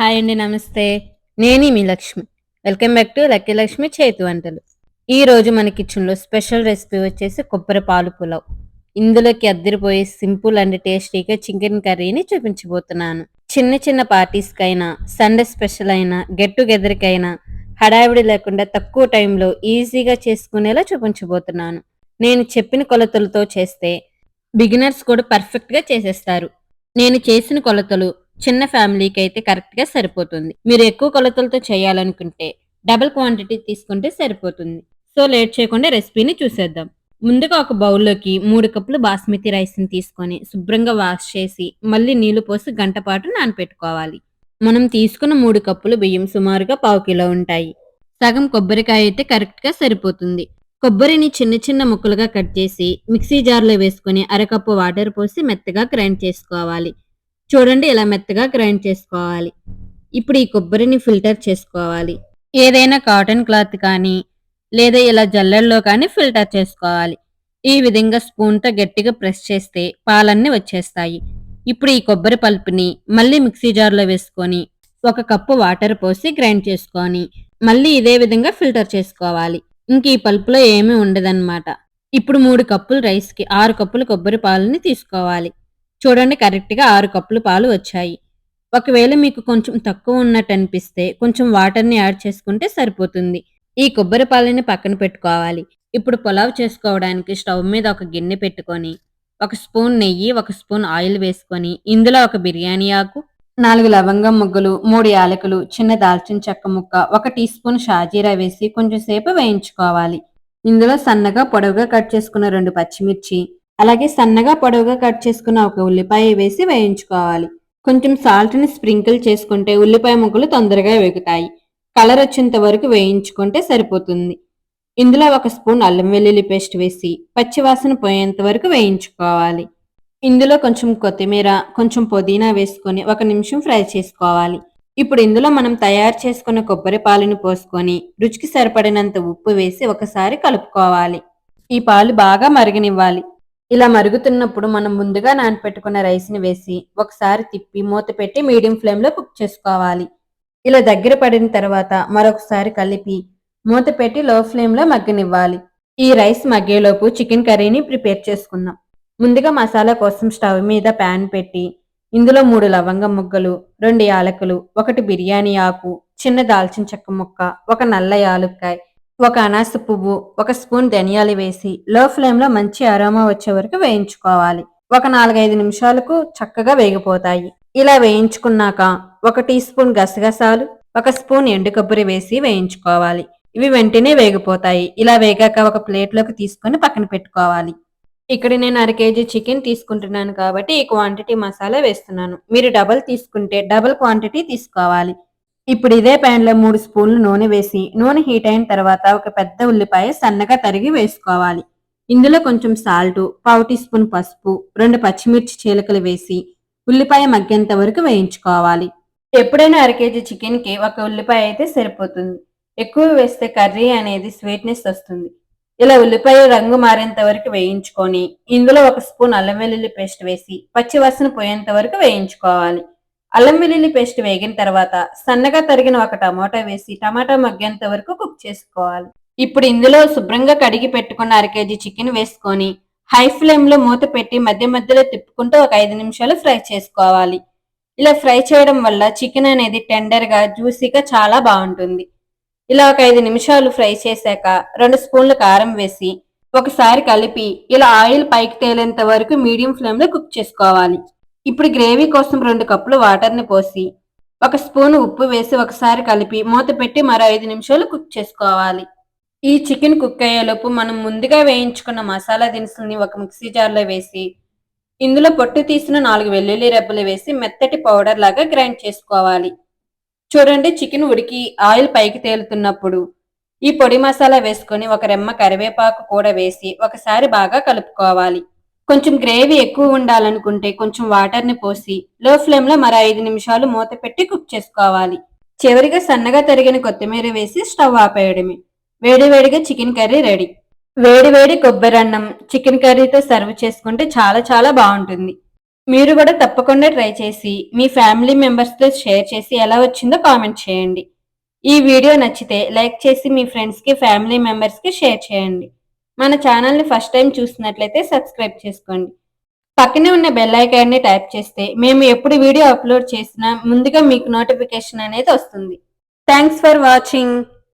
Hi అండి నమస్తే. నేను మీ Lakshmi. Welcome back to lucky Lakshmi చేతి వంటలు. ఈ రోజు మన కిచెన్లో స్పెషల్ రెసిపీ వచ్చేసి కొబ్బరి పాలు పులావ్. ఇందులోకి అద్దరిపోయే సింపుల్ అండ్ టేస్టీగా చికెన్ కర్రీని చూపించబోతున్నాను. చిన్న చిన్న పార్టీస్కైనా సండే స్పెషల్ అయినా గెట్ టుగెదర్కైనా హడావిడి లేకుండా తక్కువ టైంలో ఈజీగా చేసుకునేలా చూపించబోతున్నాను. నేను చెప్పిన కొలతలతో చేస్తే బిగినర్స్ కూడా పర్ఫెక్ట్గా చేసేస్తారు. నేను చేసిన కొలతలు చిన్న ఫ్యామిలీకి అయితే కరెక్ట్గా సరిపోతుంది. మీరు ఎక్కువ కొలతలతో చేయాలనుకుంటే డబుల్ క్వాంటిటీ తీసుకుంటే సరిపోతుంది. సో లేట్ చేయకుండా రెసిపీని చూసేద్దాం. ముందుగా ఒక బౌల్లోకి మూడు కప్పులు బాస్మతి రైస్ని తీసుకొని శుభ్రంగా వాష్ చేసి మళ్ళీ నీళ్ళు పోసి గంట పాటు నానపెట్టుకోవాలి. మనం తీసుకున్న మూడు కప్పులు బియ్యం సుమారుగా పావు కిలో ఉంటాయి. సగం కొబ్బరికాయ అయితే కరెక్ట్గా సరిపోతుంది. కొబ్బరిని చిన్న చిన్న ముక్కలుగా కట్ చేసి మిక్సీ జార్లో వేసుకొని అరకప్పు వాటర్ పోసి మెత్తగా గ్రైండ్ చేసుకోవాలి. చూడండి ఇలా మెత్తగా గ్రైండ్ చేసుకోవాలి. ఇప్పుడు ఈ కొబ్బరిని ఫిల్టర్ చేసుకోవాలి. ఏదైనా కాటన్ క్లాత్ కానీ లేదా ఇలా జల్లెల్లో కానీ ఫిల్టర్ చేసుకోవాలి. ఈ విధంగా స్పూన్తో గట్టిగా ప్రెస్ చేస్తే పాలన్నీ వచ్చేస్తాయి. ఇప్పుడు ఈ కొబ్బరి పల్పుని మళ్ళీ మిక్సీ జార్లో వేసుకొని ఒక కప్పు వాటర్ పోసి గ్రైండ్ చేసుకొని మళ్ళీ ఇదే విధంగా ఫిల్టర్ చేసుకోవాలి. ఇంక ఈ పల్పులో ఏమీ ఉండదన్నమాట. ఇప్పుడు మూడు కప్పులు రైస్కి ఆరు కప్పులు కొబ్బరి పాలని తీసుకోవాలి. చూడండి కరెక్ట్గా ఆరు కప్పులు పాలు వచ్చాయి. ఒకవేళ మీకు కొంచెం తక్కువ ఉన్నట్టు అనిపిస్తే కొంచెం వాటర్ని యాడ్ చేసుకుంటే సరిపోతుంది. ఈ కొబ్బరి పాలని పక్కన పెట్టుకోవాలి. ఇప్పుడు పులావ్ చేసుకోవడానికి స్టవ్ మీద ఒక గిన్నె పెట్టుకొని ఒక స్పూన్ నెయ్యి ఒక స్పూన్ ఆయిల్ వేసుకొని ఇందులో ఒక బిర్యానీ ఆకు నాలుగు లవంగం ముగ్గులు మూడు యాలకులు చిన్న దాల్చిన చెక్క ముక్క ఒక టీ స్పూన్ షాజీరా వేసి కొంచెం సేపు వేయించుకోవాలి. ఇందులో సన్నగా పొడవుగా కట్ చేసుకున్న రెండు పచ్చిమిర్చి అలాగే సన్నగా పొడవుగా కట్ చేసుకున్న ఒక ఉల్లిపాయ వేసి వేయించుకోవాలి. కొంచెం సాల్ట్ని స్ప్రింకిల్ చేసుకుంటే ఉల్లిపాయ ముక్కలు తొందరగా వేగుతాయి. కలర్ వచ్చేంత వరకు వేయించుకుంటే సరిపోతుంది. ఇందులో ఒక స్పూన్ అల్లం వెల్లుల్లి పేస్ట్ వేసి పచ్చివాసన పోయేంత వరకు వేయించుకోవాలి. ఇందులో కొంచెం కొత్తిమీర కొంచెం పుదీనా వేసుకొని ఒక నిమిషం ఫ్రై చేసుకోవాలి. ఇప్పుడు ఇందులో మనం తయారు చేసుకున్న కొబ్బరి పాలను పోసుకొని రుచికి సరిపడినంత ఉప్పు వేసి ఒకసారి కలుపుకోవాలి. ఈ పాలు బాగా మరగనివ్వాలి. ఇలా మరుగుతున్నప్పుడు మనం ముందుగా నానపెట్టుకున్న రైస్ని వేసి ఒకసారి తిప్పి మూత పెట్టి మీడియం ఫ్లేమ్లో కుక్ చేసుకోవాలి. ఇలా దగ్గర పడిన తర్వాత మరొకసారి కలిపి మూత పెట్టి లో ఫ్లేమ్లో మగ్గనివ్వాలి. ఈ రైస్ మగ్గేలోపు చికెన్ కర్రీని ప్రిపేర్ చేసుకుందాం. ముందుగా మసాలా కోసం స్టవ్ మీద ప్యాన్ పెట్టి ఇందులో మూడు లవంగం ముగ్గలు రెండు యాలకులు ఒకటి బిర్యానీ ఆకు చిన్న దాల్చిన చెక్క ముక్క ఒక నల్ల యాలుక్కాయ ఒక అనాస పువ్వు ఒక స్పూన్ ధనియాలు వేసి లో ఫ్లేమ్లో మంచి అరోమా వచ్చే వరకు వేయించుకోవాలి. ఒక నాలుగైదు నిమిషాలకు చక్కగా వేగిపోతాయి. ఇలా వేయించుకున్నాక ఒక టీ స్పూన్ గసగసాలు ఒక స్పూన్ ఎండు కొబ్బరి వేసి వేయించుకోవాలి. ఇవి వెంటనే వేగిపోతాయి. ఇలా వేగాక ఒక ప్లేట్లోకి తీసుకొని పక్కన పెట్టుకోవాలి. ఇక్కడ నేను అర కేజీ చికెన్ తీసుకుంటున్నాను కాబట్టి ఈ క్వాంటిటీ మసాలా వేస్తున్నాను. మీరు డబల్ తీసుకుంటే డబల్ క్వాంటిటీ తీసుకోవాలి. ఇప్పుడు ఇదే ప్యాన్లో మూడు స్పూన్లు నూనె వేసి నూనె హీట్ అయిన తర్వాత ఒక పెద్ద ఉల్లిపాయ సన్నగా తరిగి వేసుకోవాలి. ఇందులో కొంచెం సాల్ట్ పావు టీ స్పూన్ పసుపు రెండు పచ్చిమిర్చి చీలకలు వేసి ఉల్లిపాయ మగ్గేంత వరకు వేయించుకోవాలి. ఎప్పుడైనా అర కేజీ చికెన్కి ఒక ఉల్లిపాయ అయితే సరిపోతుంది. ఎక్కువ వేస్తే కర్రీ అనేది స్వీట్నెస్ వస్తుంది. ఇలా ఉల్లిపాయ రంగు మారేంత వరకు వేయించుకొని ఇందులో ఒక స్పూన్ అల్లం వెల్లుల్లి పేస్ట్ వేసి పచ్చివాసన పోయేంత వరకు వేయించుకోవాలి. అల్లం వెల్లుల్లి పేస్ట్ వేగిన తర్వాత సన్నగా తరిగిన ఒక టమాటా వేసి టమాటా మగ్గేంత వరకు కుక్ చేసుకోవాలి. ఇప్పుడు ఇందులో శుభ్రంగా కడిగి పెట్టుకున్న అర కేజీ చికెన్ వేసుకొని హై ఫ్లేమ్లో మూత పెట్టి మధ్య మధ్యలో తిప్పుకుంటూ ఒక ఐదు నిమిషాలు ఫ్రై చేసుకోవాలి. ఇలా ఫ్రై చేయడం వల్ల చికెన్ అనేది టెండర్గా జ్యూసీగా చాలా బాగుంటుంది. ఇలా ఒక ఐదు నిమిషాలు ఫ్రై చేశాక రెండు స్పూన్ల కారం వేసి ఒకసారి కలిపి ఇలా ఆయిల్ పైకి తేలేంత వరకు మీడియం ఫ్లేమ్లో కుక్ చేసుకోవాలి. ఇప్పుడు గ్రేవీ కోసం రెండు కప్పులు వాటర్ని పోసి ఒక స్పూన్ ఉప్పు వేసి ఒకసారి కలిపి మూత పెట్టి మరో ఐదు నిమిషాలు కుక్ చేసుకోవాలి. ఈ చికెన్ కుక్ అయ్యేలోపు మనం ముందుగా వేయించుకున్న మసాలా దినుసుల్ని ఒక మిక్సీ జార్లో వేసి ఇందులో పొట్టు తీసిన నాలుగు వెల్లుల్లి రెబ్బలు వేసి మెత్తటి పౌడర్ లాగా గ్రైండ్ చేసుకోవాలి. చూడండి చికెన్ ఉడికి ఆయిల్ పైకి తేలుతున్నప్పుడు ఈ పొడి మసాలా వేసుకొని ఒక రెమ్మ కరివేపాకు కూడా వేసి ఒకసారి బాగా కలుపుకోవాలి. కొంచెం గ్రేవీ ఎక్కువ ఉండాలనుకుంటే కొంచెం వాటర్ని పోసి లో ఫ్లేమ్లో మరో ఐదు నిమిషాలు మూత పెట్టి కుక్ చేసుకోవాలి. చివరిగా సన్నగా తరిగిన కొత్తిమీర వేసి స్టవ్ ఆపేయడమే. వేడివేడిగా చికెన్ కర్రీ రెడీ. వేడివేడి కొబ్బరన్నం కొబ్బరి అన్నం చికెన్ కర్రీతో సర్వ్ చేసుకుంటే చాలా చాలా బాగుంటుంది. మీరు కూడా తప్పకుండా ట్రై చేసి మీ ఫ్యామిలీ మెంబర్స్తో షేర్ చేసి ఎలా వచ్చిందో కామెంట్ చేయండి. ఈ వీడియో నచ్చితే లైక్ చేసి మీ ఫ్రెండ్స్కి ఫ్యామిలీ మెంబర్స్కి షేర్ చేయండి. మన ఛానల్ని ఫస్ట్ టైం చూసినట్లయితే సబ్స్క్రైబ్ చేసుకోండి. పక్కనే ఉన్న బెల్ ఐకాన్ని ట్యాప్ చేస్తే మేము ఎప్పుడు వీడియో అప్లోడ్ చేసినా ముందుగా మీకు నోటిఫికేషన్ అనేది వస్తుంది. Thanks for watching